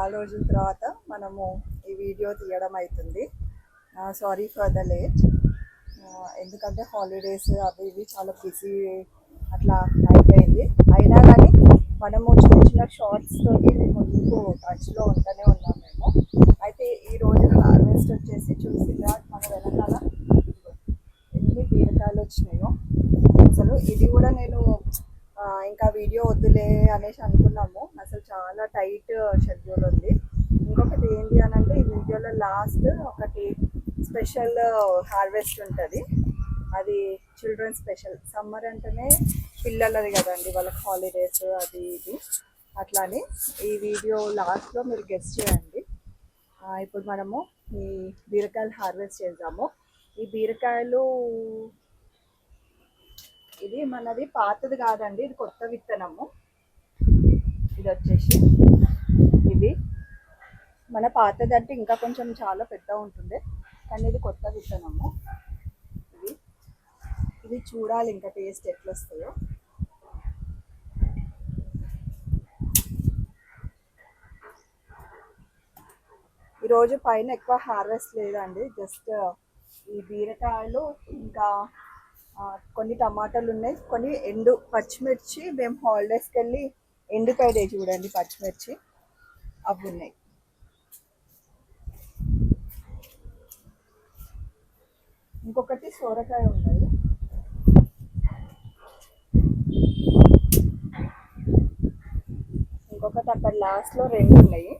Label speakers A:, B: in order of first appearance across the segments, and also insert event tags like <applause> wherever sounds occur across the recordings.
A: చాలా రోజుల తర్వాత మనము ఈ వీడియో తీయడం అవుతుంది సారీ ఫర్ ద లేట్ ఎందుకంటే హాలిడేస్ అవి ఇవి చాలా బిజీ అట్లా అయిపోయింది. అయినా కానీ మనము చిన్న చిన్న షార్ట్స్ తోటి ముందుకు టచ్లో ఉంటూనే ఉన్నాం మేము. అయితే ఈ రోజు హార్వెస్ట్ వచ్చేసి చూసిందా? మన వెనకాల ఎన్ని బీరకాయలు వచ్చినాయో. అసలు ఇది కూడా నేను ఇంకా వీడియో వద్దులే అనేసి అనుకున్నాము. అసలు చాలా టైట్ షెడ్యూల్ ఉంది. ఇంకొకటి ఏంటి అని అంటే ఈ వీడియోలో లాస్ట్ ఒకటి స్పెషల్ హార్వెస్ట్ ఉంటుంది. అది చిల్డ్రన్ స్పెషల్ సమ్మర్ అంటేనే పిల్లలది కదండి వాళ్ళకి హాలిడేస్ అది ఇది. అట్లానే ఈ వీడియో లాస్ట్లో మీరు గెస్ట్ చేయండి. ఇప్పుడు మనము ఈ బీరకాయలు హార్వెస్ట్ చేద్దాము. ఈ బీరకాయలు ఇది మనది పాతది కాదండి ఇది కొత్త విత్తనము. ఇది వచ్చేసి ఇది. మన పాతది అంటే ఇంకా కొంచెం చాలా పెద్ద ఉంటుంది కానీ ఇది కొత్త విత్తనము. ఇది. ఇది చూడాలి ఇంకా టేస్ట్ ఎట్లా వస్తుందో ఈరోజు పైన ఎక్కువ హార్వెస్ట్ లేదండి జస్ట్ ఈ బీరకాయలు ఇంకా కొన్ని టమాటాలు ఉన్నాయి కొన్ని ఎండు పచ్చిమిర్చి. మేము హాలిడేస్కి వెళ్ళి ఎండిపోయాయి చూడండి పచ్చిమిర్చి. అవి ఉన్నాయి ఇంకొకటి సోరకాయ ఉన్నది. ఇంకొకటి అక్కడ లాస్ట్లో రెండు ఉన్నాయి.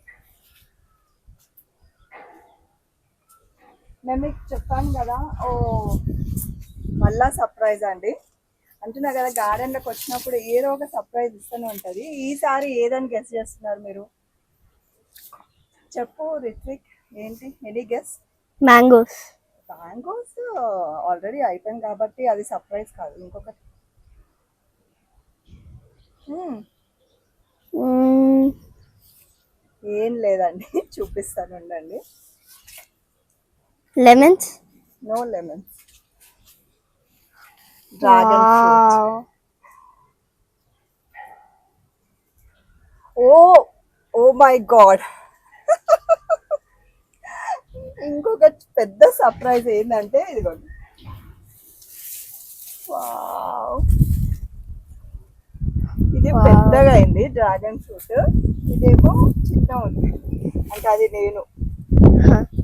A: మేము మీకు చెప్పాను కదా ఓ మళ్ళా సర్ప్రైజ్ అండి. అంటున్నా కదా గార్డెన్లోకి వచ్చినప్పుడు ఏదో ఒక సర్ప్రైజ్ ఇస్తూనే ఉంటుంది. ఈసారి ఏదని గెస్ చేస్తున్నారు మీరు? చెప్పు రిత్విక్ ఏంటి? Any guess
B: mangoes
A: mangoes already అయిపోయింది కాబట్టి అది సర్ప్రైజ్ కాదు. ఇంకొకటి. Hmm, ఏం లేదండి <laughs> చూపిస్తాను ఉండండి.
B: Lemons
A: no lemon dragon fruit. Oh oh my God. ఇంకొక పెద్ద సర్ప్రైజ్ ఏంటంటే ఇదిగోండి. వావ్. ఇది
B: Wow.
A: పెద్దగా అయింది డ్రాగన్ ఫ్రూట్. ఇదేమో చిన్న ఉంది. అంటే అది నేను.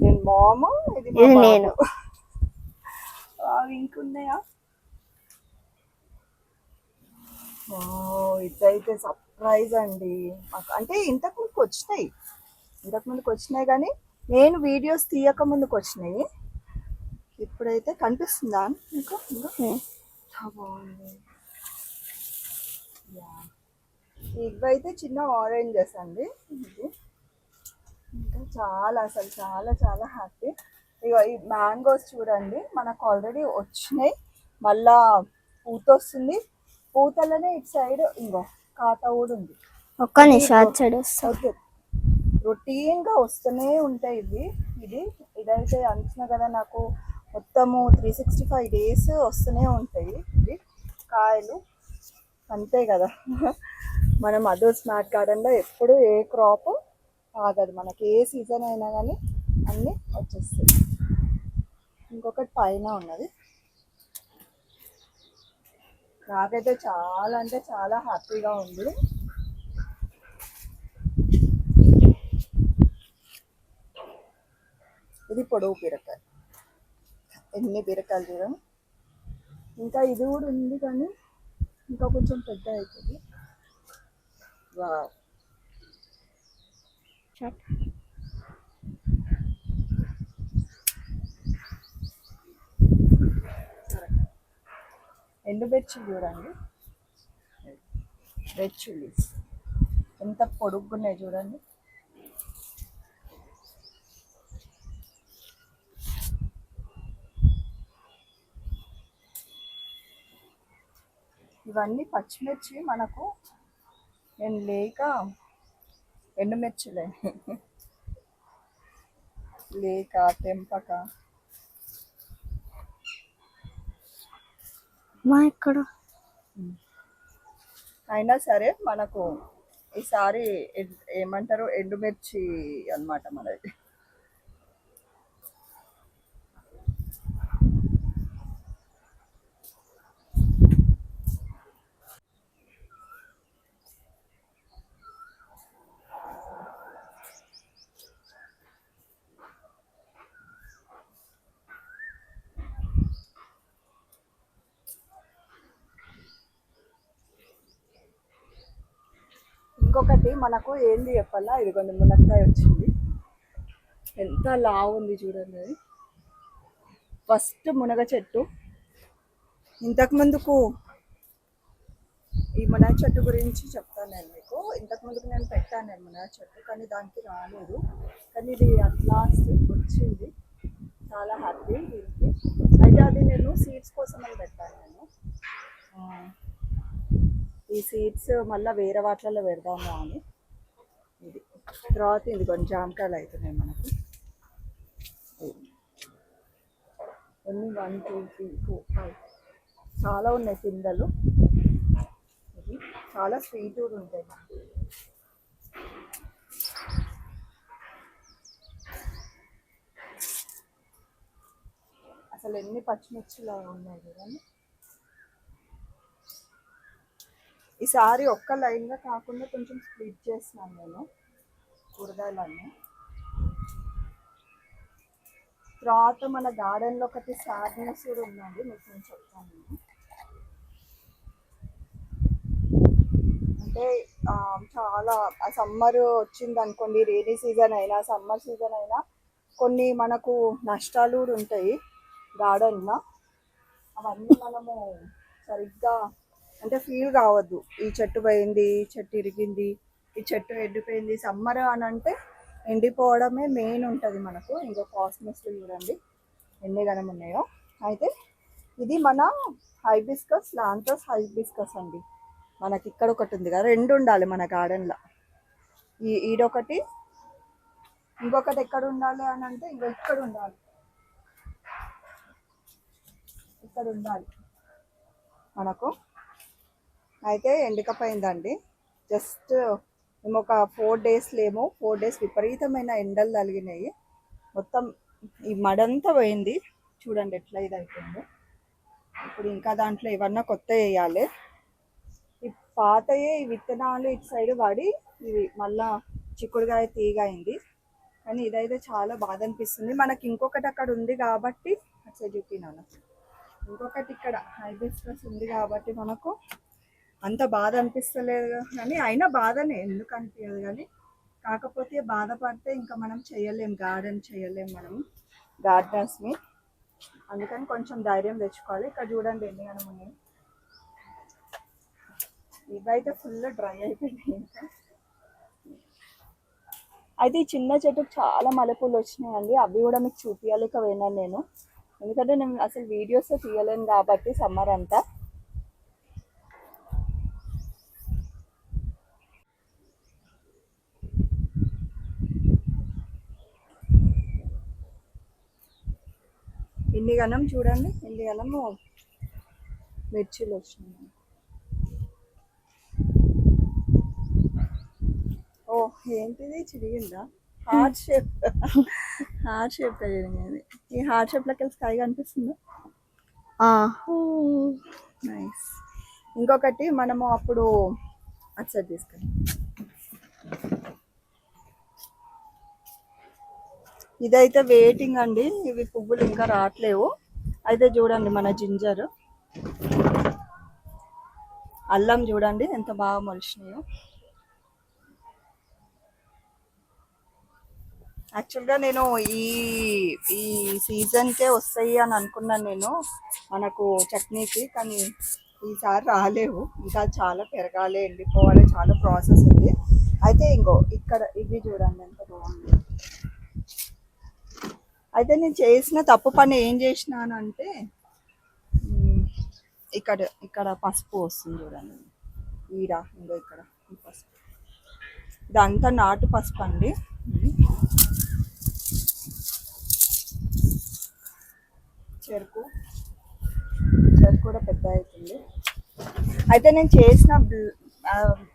A: నేను మాము ఇది.
B: నేను.
A: ఇంకున్నాయా వావ్, ఇదైతే సర్ప్రైజ్ అండి. మాకు అంటే ఇంతకు ముందుకు వచ్చినాయి. ఇంతకు ముందుకు వచ్చినాయి కానీ నేను వీడియోస్ తీయక ముందుకు వచ్చినాయి. ఇప్పుడైతే కనిపిస్తుందా ఇంకా ఇంకా బాగుంది. ఇవైతే చిన్న ఆరెంజెస్ అండి. ఇది. ఇంకా చాలా అసలు చాలా చాలా హ్యాపీ ఇగో ఈ మ్యాంగోస్ చూడండి. మనకు ఆల్రెడీ వచ్చినాయి. మళ్ళా పూత వస్తుంది పూతలోనే ఇటు సైడ్ ఇంకో కాత కూడా ఉంది.
B: ఒక్క నిమిషం సైడ్ వస్తా.
A: ఓకే రొటీన్గా వస్తూనే ఉంటాయి ఇవి. ఇది ఇదైతే అంటున్నా కదా నాకు మొత్తము త్రీ సిక్స్టీ ఫైవ్ డేస్ వస్తూనే ఉంటాయి ఇవి. కాయలు అంతే కదా. <laughs> మనం అదర్ స్మార్ట్ గార్డెన్లో ఎప్పుడు ఏ క్రాప్ ఆగదు. మనకి ఏ సీజన్ అయినా కానీ అన్నీ వచ్చేస్తాయి. ఇంకొకటి పైన ఉన్నది. నాకైతే చాలా అంటే చాలా హ్యాపీగా ఉంది. ఇది పొడవు బీరకాయ ఎన్ని బీరకాయలు చూడండి ఇంకా ఇది కూడా ఉంది కానీ ఇంకా కొంచెం పెద్ద అవుతుంది. వావ్. ఎండుమిర్చి చూడండి. రెడ్ చిల్లీస్ ఎంత పొడుగున్నాయి చూడండి. ఇవన్నీ పచ్చిమిర్చి మనకు నేను లేక ఎండుమిర్చిలే. లేక తెంపక.
B: మా ఇక్కడ
A: అయినా సరే మనకు ఈసారి ఏమంటారు? ఎండుమిర్చి అన్నమాట మనది. ఇంకొకటి మనకు ఏంది చెప్పాలా? ఇది కొన్ని మునక్కాయ వచ్చింది. ఎంత లావు ఉంది చూడండి అది. ఫస్ట్ మునగ చెట్టు. ఇంతకు ముందుకు ఈ మునగ చెట్టు గురించి చెప్తాను నేను మీకు. ఇంతకు ముందుకు నేను పెట్టాను నేను మునగ చెట్టు కానీ దానికి రాలేదు. కానీ ఇది అట్ లాస్ట్ వచ్చింది. చాలా హ్యాపీ దీనికి. అయితే అది నేను సీడ్స్ కోసం అని పెట్టాను నేను. ఈ సీడ్స్ మళ్ళీ వేరే వాటిలలో పెడదాము అని. ఇది తర్వాత ఇది కొన్ని జామకాయలు అవుతున్నాయి మనకు. ఎన్ని one two three four five చాలా ఉన్నాయి పిందెలు. ఇది చాలా స్వీట్ కూడా ఉంటాయి అసలు ఎన్ని పచ్చిమిర్చిలు ఉన్నాయి చూడండి. ఈసారి ఒక్క లైన్గా కాకుండా కొంచెం స్ప్లిట్ చేస్తున్నాను నేను కూరగాయలన్నీ తర్వాత మన గార్డెన్లో ఒకటి సాడ్నెస్ కూడా ఉందండి మీకు నేను చెప్తాను. నేను అంటే చాలా ఆ సమ్మర్ వచ్చింది అనుకోండి రైనీ సీజన్ అయినా సమ్మర్ సీజన్ అయినా కొన్ని మనకు నష్టాలు కూడా ఉంటాయి గార్డెన్లో. అవన్నీ మనము సరిగ్గా అంటే ఫీల్ కావద్దు. ఈ చెట్టు పోయింది ఈ చెట్టు ఇరిగింది ఈ చెట్టు ఎండిపోయింది సమ్మర్ అని అంటే ఎండిపోవడమే మెయిన్ ఉంటుంది మనకు. ఇంకో కాస్మెస్ చూడండి. ఎన్ని గణం ఉన్నాయో. అయితే ఇది మన హైబిస్కస్ లాంతస్ హైబిస్కస్ అండి. మనకి ఇక్కడ ఒకటి ఉంది కదా రెండు ఉండాలి మన గార్డెన్లో ఈ ఈడొకటి ఇంకొకటి ఎక్కడ ఉండాలి అని అంటే ఇంకో ఇక్కడ ఉండాలి. ఇక్కడ ఉండాలి. మనకు అయితే ఎండకపోయిందండి. జస్ట్ మేము ఒక ఫోర్ డేస్ లేమో ఫోర్ డేస్ విపరీతమైన ఎండలు తగిలినాయి. మొత్తం ఈ మడంతా పోయింది. చూడండి ఎట్లా ఇది అయిపోయిందో ఇప్పుడు ఇంకా దాంట్లో ఏమన్నా కొత్త వేయాలి. ఈ పాతయే ఈ విత్తనాలు ఇటు సైడ్ పడి ఇవి మళ్ళా చిక్కుడుగాయ తీగ అయింది. కానీ ఇదైతే చాలా బాధ అనిపిస్తుంది. మనకి ఇంకొకటి అక్కడ ఉంది కాబట్టి అట్లా చూపినాను. ఇంకొకటి ఇక్కడ హైబిస్కస్ ఉంది కాబట్టి మనకు అంత బాధ అనిపిస్తలేదు కానీ అయినా బాధనే ఎందుకు అనిపించదు కానీ. కాకపోతే బాధపడితే ఇంకా మనం చేయలేం గార్డెన్ చేయలేం మనం గార్డెన్స్ని. అందుకని కొంచెం ధైర్యం తెచ్చుకోవాలి. ఇక్కడ చూడండి ఎన్ని గనం ఉన్నాయి. ఇవైతే ఫుల్ డ్రై అయిపోయినాయి ఇంకా. అయితే ఈ చిన్న చెట్టుకు చాలా మల్లెపూలు వచ్చినాయండి. అవి కూడా మీకు చూపించలేకపోయినాను నేను. ఎందుకంటే నేను అసలు వీడియోస్ తీయలేను కాబట్టి సమ్మర్ అంతా. ఇన్ని గనం చూడండి ఇన్ని గనము మిర్చీలు వచ్చినాయి. ఓ ఏంటిది? చిరిగిందా? Heart shape. హార్ట్ షేప్ జరిగింది? ఈ హార్ట్ షేప్ లెక్క స్కై కనిపిస్తుందా? నైస్. ఇంకొకటి మనము అప్పుడు అటు సైడ్ తీసుకెళ్ళి ఇదైతే వెయిటింగ్ అండి. ఇవి పువ్వులు ఇంకా రావట్లేవు అయితే చూడండి మన జింజర్. అల్లం చూడండి ఎంత బాగా మొలిచినాయో. యాక్చువల్గా నేను ఈ ఈ సీజన్కే వస్తాయి అని అనుకున్నాను నేను మనకు చట్నీకి కానీ ఈసారి రాలేవు. ఇంకా చాలా పెరగాలి ఎండిపోవాలి చాలా ప్రాసెస్ ఉంది. అయితే ఇంకో ఇక్కడ ఇవి చూడండి ఎంత బాగుంది అయితే నేను చేసిన తప్పు పని ఏం చేసినానంటే ఇక్కడ ఇక్కడ పసుపు వస్తుంది చూడండి. ఈడ ఇంకో ఇక్కడ ఈ పసుపు. ఇదంతా నాటు పసుపు అండి. చెరుకు. చెరుకు కూడా పెద్ద అవుతుంది. అయితే నేను చేసిన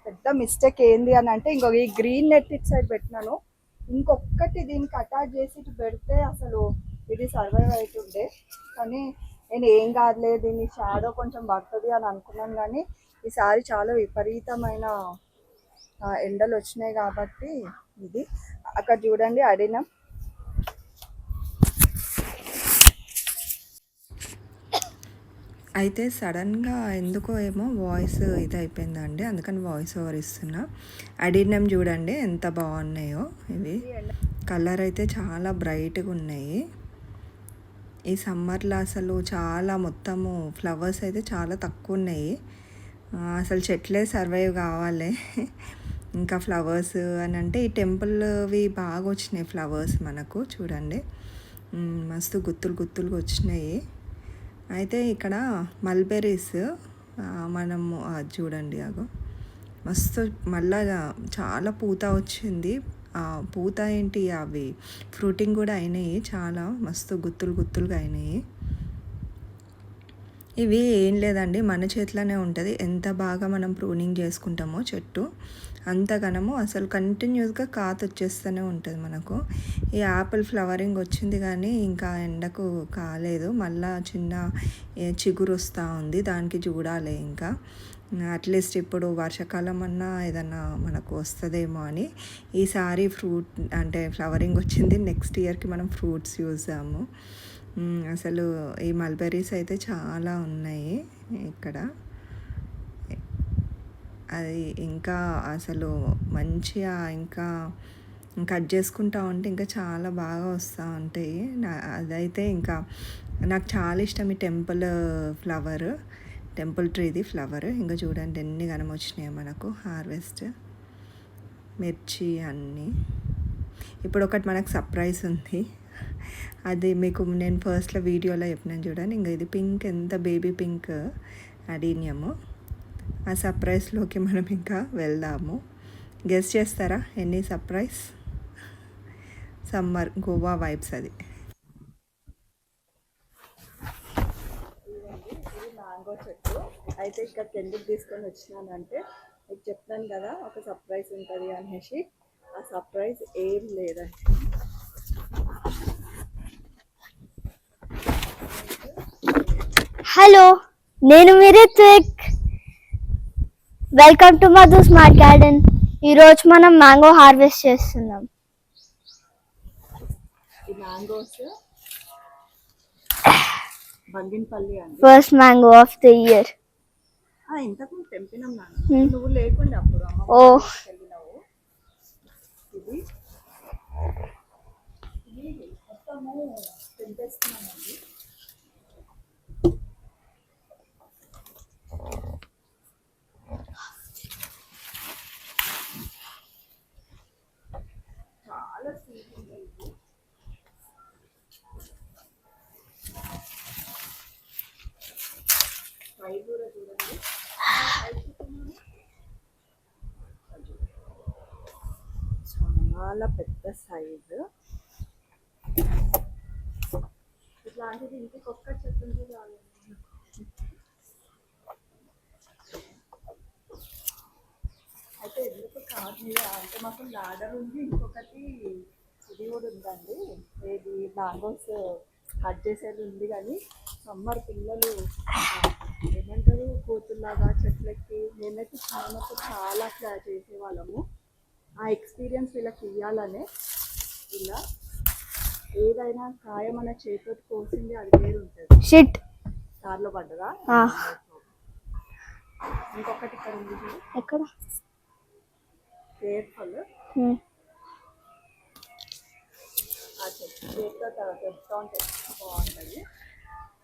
A: పెద్ద మిస్టేక్ ఏంది అని అంటే ఇంకో ఈ గ్రీన్ నెట్ ఇట్ సైడ్ పెట్టినాను. ఇంకొకటి దీనికి అటాచ్ చేసి ఇటు పెడితే అసలు ఇది సర్వైవ్ అవుతుండే. కానీ నేను ఏం కాదులే దీన్ని షాడో కొంచెం పడుతుంది అని అనుకున్నాను కానీ ఈసారి చాలా విపరీతమైన ఎండలు వచ్చినాయి కాబట్టి ఇది. అక్కడ చూడండి అడినం
C: అయితే సడన్గా ఎందుకో ఏమో వాయిస్ ఇది అయిపోయిందండి అందుకని వాయిస్ ఓవర్ ఇస్తున్నా. అడిగినాం చూడండి ఎంత బాగున్నాయో ఇవి. కలర్ అయితే చాలా బ్రైట్గా ఉన్నాయి. ఈ సమ్మర్లో అసలు చాలా మొత్తము ఫ్లవర్స్ అయితే చాలా తక్కువ ఉన్నాయి. అసలు చెట్లే సర్వైవ్ కావాలి. ఇంకా ఫ్లవర్స్ అని అంటే ఈ టెంపుల్వి బాగా వచ్చినాయి ఫ్లవర్స్ మనకు చూడండి. మస్తు గుత్తులు గుత్తులుగా వచ్చినాయి. అయితే ఇక్కడ మల్బెరీస్ మనము చూడండి అగో. మస్తు మళ్ళా చాలా పూత వచ్చింది. ఆ పూత ఏంటి? అవి ఫ్రూటింగ్ కూడా అయినాయి. చాలా మస్తు గుత్తులు గుత్తులుగా అయినాయి. ఇవి ఏం లేదండి. మన చేతిలోనే ఉంటుంది. ఎంత బాగా మనం ప్రూనింగ్ చేసుకుంటామో చెట్టు అంతగనము అసలు కంటిన్యూస్గా కాత వచ్చేస్తూనే ఉంటుంది మనకు. ఈ యాపిల్ ఫ్లవరింగ్ వచ్చింది కానీ ఇంకా ఎండకు కాలేదు. మళ్ళా చిన్న చిగురు వస్తూ ఉంది. దానికి చూడాలి ఇంకా. అట్లీస్ట్ ఇప్పుడు వర్షాకాలం అన్నా ఏదన్నా మనకు వస్తుందేమో అని. ఈసారి ఫ్రూట్ అంటే ఫ్లవరింగ్ వచ్చింది. నెక్స్ట్ ఇయర్కి మనం ఫ్రూట్స్ చూసాము. అసలు ఈ మల్బెరీస్ అయితే చాలా ఉన్నాయి ఇక్కడ. అది ఇంకా అసలు మంచిగా ఇంకా కట్ చేసుకుంటా ఉంటే ఇంకా చాలా బాగా వస్తూ ఉంటాయి. నా- అదైతే ఇంకా నాకు చాలా ఇష్టం ఈ టెంపుల్ ఫ్లవర్ టెంపుల్ ట్రీది ఫ్లవర్. ఇంకా చూడండి ఎన్ని గనం వచ్చినాయి మనకు హార్వెస్ట్ మిర్చి అన్నీ. ఇప్పుడు ఒకటి మనకు సర్ప్రైజ్ ఉంది. అది మీకు నేను ఫస్ట్లో వీడియోలో చెప్పినాను చూడండి. ఇంకా ఇది పింక్ ఎంత బేబీ పింక్ అడీనియము. ఆ సర్ప్రైజ్లోకి మనం ఇంకా వెళ్దాము. గెస్ చేస్తారా? ఎన్ని సర్ప్రైజ్ సమ్మర్ గోవా వైబ్స్ అది.
A: మ్యాంగో చెట్టు. అయితే ఇక్కడికి ఎందుకు తీసుకొని వచ్చినానంటే మీకు చెప్తాను కదా ఒక సర్ప్రైజ్ ఉంటుంది అనేసి. ఆ సర్ప్రైజ్ ఏం లేదండి.
B: హలో నేను మీ Ritvik welcome to Madhu smart garden ఈరోజు మనం మ్యాంగో హార్వెస్ట్ చేస్తున్నాం. First mango of the year
A: ఇంతకుముందు తెంపినాం నాన్న నువ్వు లేకుండా అప్పుడు అమ్మ
B: ఓ.
A: వాళ్ళ ఇంటికి వెళ్ళినావు ఇది ఇది మొత్తము తెంపేస్తున్నామండి చాలా స్వీట్ ఉంది ఇది ఫ్రై కూడా చూడండి చాలా పెద్ద సైజు. ఇట్లాంటిది ఇంటికి ఒక్క చెట్టు ఉంటే చాలు. అయితే ఎందుకు కాదు మీద? అంటే మాకు లాడర్ ఉంది ఇంకొకటి ఇది కూడా ఉందండి. ఏది? మ్యాంగోస్ కట్ చేసేది ఉంది కానీ సమ్మర్ పిల్లలు ఏమంటారు? కోతుల్లాగా చెట్లకి నేనైతే చాలా చాలా చేసేవాళ్ళము. ఆ ఎక్స్పీరియన్స్ వీళ్ళకి ఇవ్వాలనే ఇలా ఏదైనా కాయ మన చేతితో కోసింది అది వేరు ఉంటుంది.
B: షిట్.
A: కార్లో పడ్డదా?
B: ఆ.
A: ఇంకొకటి ఇక్కడ ఉంది
B: ఎక్కడ?
A: కేర్ఫుల్ బాగుంటుంది.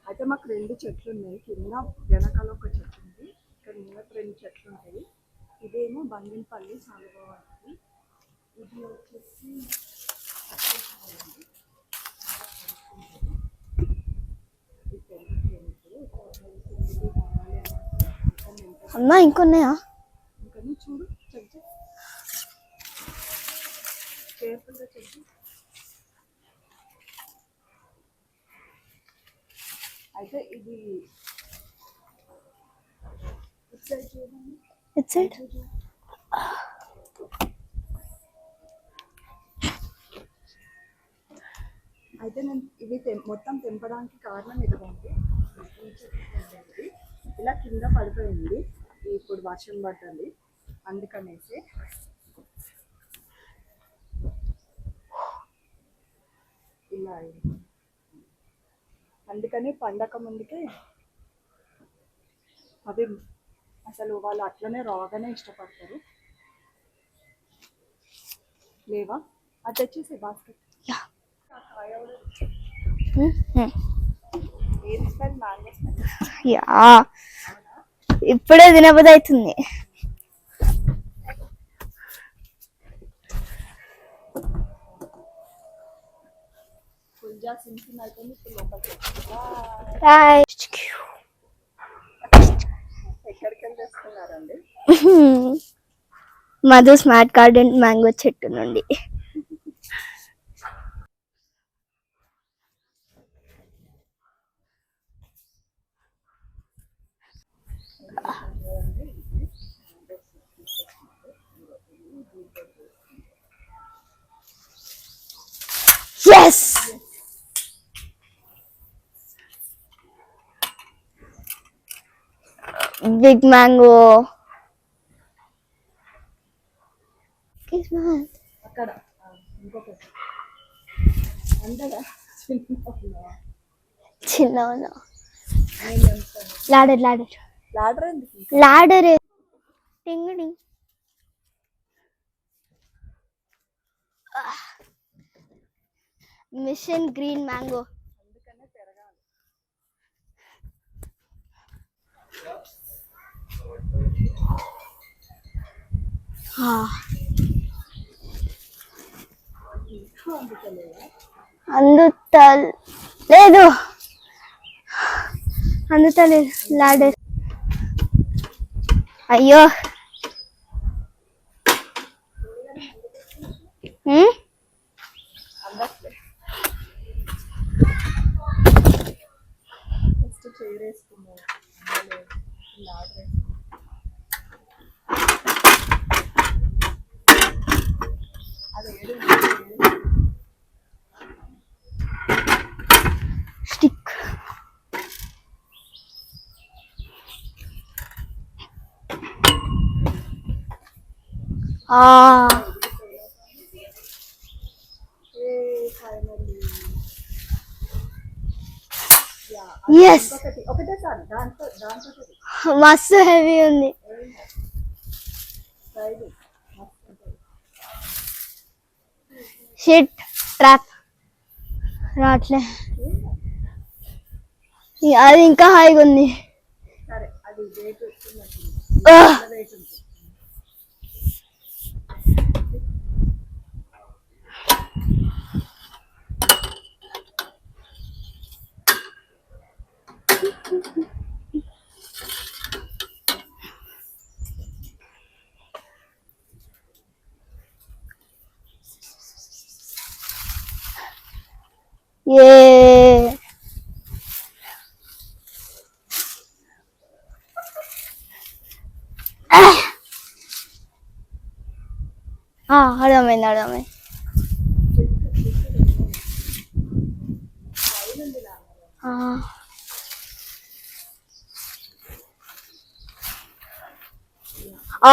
A: అయితే మాకు రెండు చెట్లు ఉన్నాయి. కింద వెనకాల ఒక చెట్టు ఉంది. ఇక్కడ ముందట రెండు చెట్లు ఉంటాయి. ఇదేమో బంగినపల్లి చాలా బాగుంటుంది ఇది వచ్చేసి
B: అమ్మా ఇంకొన్నాయా?
A: ఇంకా చూడు చెక్ చేయి. కేర్ఫుల్గా చెక్ చేయి. అయితే ఇది ఇటు సైడ్ చూడండి.
B: ఇట్ సైడ్
A: అయితే నేను ఇవి మొత్తం తెంపడానికి కారణం ఇదిగోండి ఇలా కింద పడిపోయింది. ఇప్పుడు వర్షం పడుతుంది అందుకనేసి ఇలా అందుకని పండగ ముందుకే అవి అసలు వాళ్ళు అట్లనే రాగానే ఇష్టపడతారు. లేవా? అది తెచ్చేసి బాస్కెట్
B: యా. ఇప్పుడే తినబుద్ధి అవుతుంది. Bye. <laughs> Madhu smart garden mango చెట్టు నుండి. Yes big mango.
A: అక్కడ
B: చిన్న ladder ladder.
A: Ladder
B: ladder mission green mango
A: అందుకనే పెరగాలి అందుకలేదా
B: అందుత లేదు. అందుత లేదు లాడర్ అయ్యో. హ్మ్?
A: అందట్లే ఫస్ట్ చైర్ వేసుకున్నాను లాడర్ వేసుకున్నాను అది ఏడు
B: స్టిక్ ఆ
A: ఫైనల్లీ
B: ఎస్
A: ఒకటి ఒకటేసారి దాంతో దాంతో
B: మస్తు హెవీ ఉంది
A: సైడ్ మస్తు ఉంటుంది
B: షిట్ ట్రాప్ రాట్లే. ఇ- అది ఇంకా హాయిగా ఉంది.
A: సరే అది వెయిట్ వచ్చిందంటే
B: Ah!
A: వెయిట్ ఉంటుంది
B: ఏ అర్థమైంది అర్థమైంది ఆ. ఆ.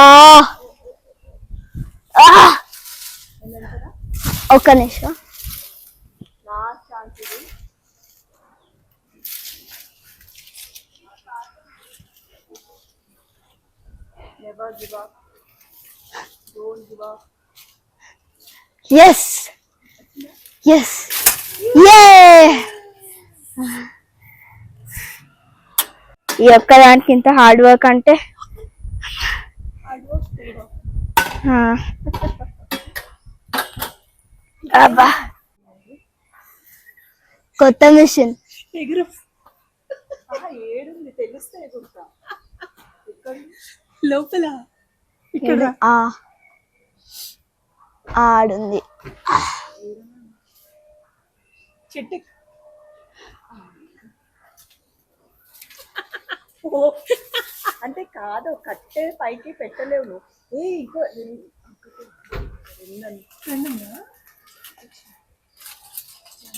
B: ఆ. ఒక్క నిమిషం
A: లాస్ట్ ఛాన్స్ ఇది never give up don't give up
B: yes yes ఏ ఈ ఒక్క దానికి ఇంత హార్డ్ వర్క్ అంటే. అబ్బా. కొత్త మిషన్
A: ఇక్కడ లోపల
B: ఆ. ఆడుంది.
A: చెట్టు. అంటే కాదు కట్టే పైకి పెట్టలేవు ఏ ఇంకో రెండన్నా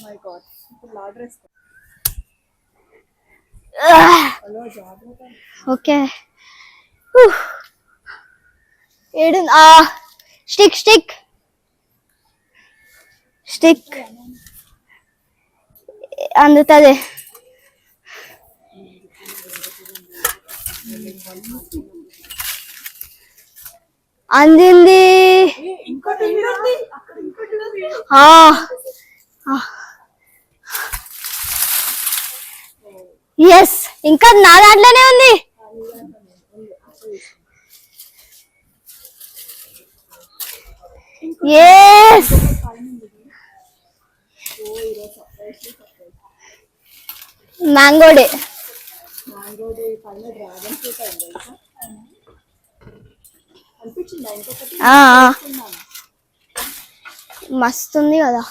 A: మై గాడ్ ఇప్పుడు లాడర్ వేసుకో హలో జాగ్రత్త.
B: ఓకే. ఏడు ఆ స్టిక్ స్టిక్. స్టిక్. అందుతుంది. అందింది. ఎస్ ఇంకా నా దాంట్లోనే ఉంది. ఎస్ మ్యాంగో డే
A: మ్యాంగోది పైన డ్రాగన్ ఫ్రూట్ అనిపించిందా? ఇంకొకటి
B: ఆ. మస్తు ఉంది కదా.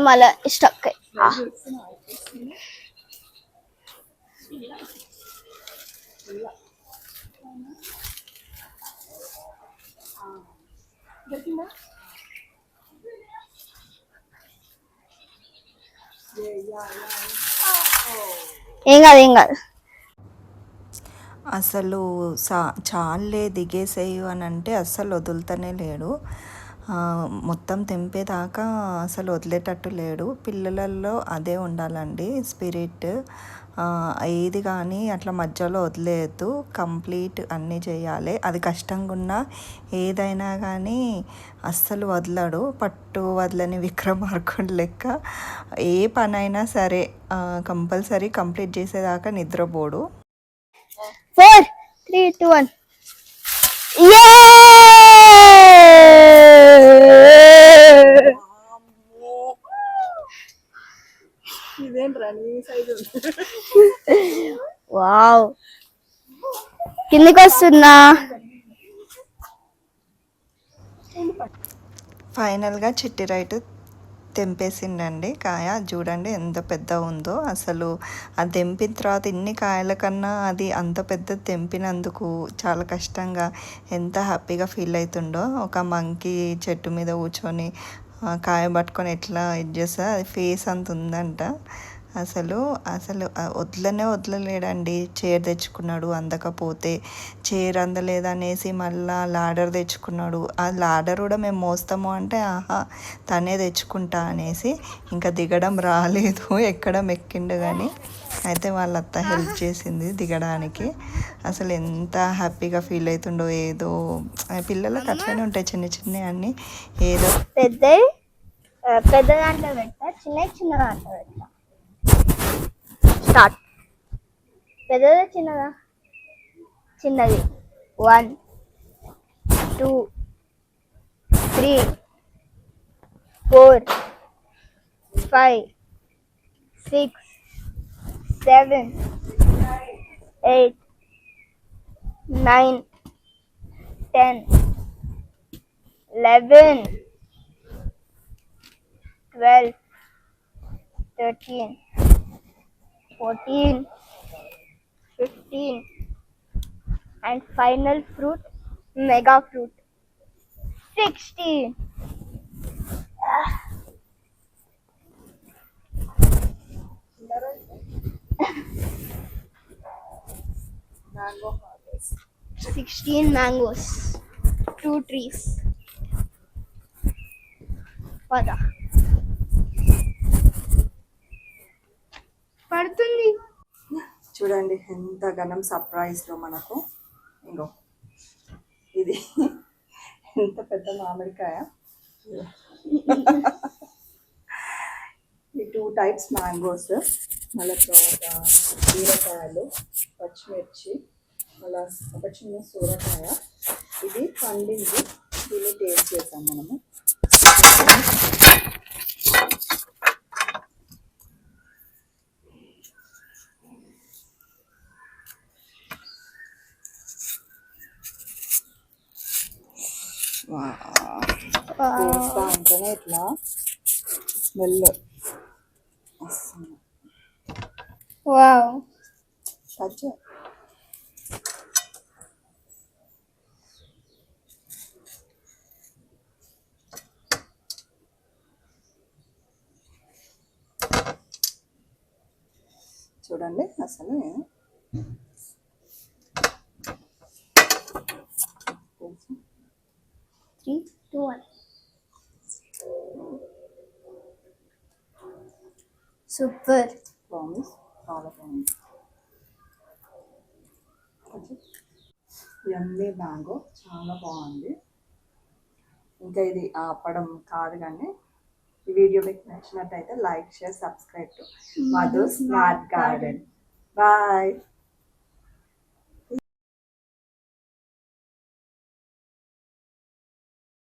B: మళ్ళా స్టక్
A: దొరికిందా?
B: ఏం కాదు ఏం కాదు.
C: అసలు సా చాలే దిగేసేయు అని అంటే అస్సలు వదులుతూనే లేడు. మొత్తం తెంపేదాకా అసలు వదిలేటట్టు లేడు. పిల్లలలో అదే ఉండాలండి స్పిరిట్. ఏది కానీ అట్లా మధ్యలో వదిలేయద్దు. కంప్లీట్ అన్నీ చేయాలి. అది కష్టంగా ఉన్నా ఏదైనా కానీ అస్సలు వదలడు. పట్టు వదలని విక్రమార్కుడు లెక్క ఏ పనైనా సరే కంపల్సరీ కంప్లీట్ చేసేదాకా నిద్రపోడు.
B: Four three two one.
A: Yeah నీ సైజు
B: వావ్. కిందికి వస్తున్నా
C: ఫైనల్గా చిట్టి రైట్ తెంపేసిండండి కాయ. చూడండి ఎంత పెద్ద ఉందో. అసలు అది తెంపిన తర్వాత ఇన్ని కాయల కన్నా అది అంత పెద్ద తెంపినందుకు చాలా కష్టంగా ఎంత హ్యాపీగా ఫీల్ అవుతుండో. ఒక మంకీ చెట్టు మీద కూర్చొని కాయ పట్టుకొని ఎట్లా ఇది చేస్తా అది ఫేస్ అంత ఉందంట. అసలు అసలు వదలనే వదలలేడండి. చైర్ తెచ్చుకున్నాడు అందకపోతే. చైర్ అందలేదనేసి మళ్ళా లాడర్ తెచ్చుకున్నాడు. ఆ లాడర్ కూడా మేము మోస్తాము అంటే ఆహా తనే తెచ్చుకుంటా అనేసి ఇంకా దిగడం రాలేదు. <laughs> ఎక్కడం ఎక్కిండు కానీ అయితే వాళ్ళ అత్త హెల్ప్ చేసింది దిగడానికి. అసలు ఎంత హ్యాపీగా ఫీల్ అవుతుండో ఏదో. పిల్లలకి పిల్లలకు అట్లనే ఉంటాయి చిన్న చిన్న అన్నీ. ఏదో
B: పెద్ద పెద్ద దాంట్లో పెడతా చిన్న చిన్న దాంట్లో పెడతా స్టార్ట్ పెద్దదా చిన్నదా? చిన్నది. One two three four five six seven eight nine ten eleven twelve thirteen 14, 15 and final fruit mega fruit 16.
A: Mango harvest.
B: 16 mangoes, two trees. Pada. పడుతుంది.
A: చూడండి ఎంత ఘనం సర్ప్రైజ్లో మనకు. ఇంకో. ఇది ఎంత పెద్ద మామిడికాయ. ఈ టూ టైప్స్ మ్యాంగోస్ మళ్ళీ తర్వాత బీరకాయలు పచ్చిమిర్చి మళ్ళీ ఒక చిన్న సూరకాయ. ఇది పండింది దీన్ని టేస్ట్ చేసాం మనము. ఇట్లా స్మెల్ చూడండి అసలు
B: సూపర్
A: ప్రామిస్ చాలా ప్రామిస్ ఎమ్మె మ్యాంగో చాలా బాగుంది. ఇంకా ఇది ఆపడం కాదు కానీ ఈ వీడియో మీకు నచ్చినట్టయితే like share subscribe to Madhu smart garden. Bye.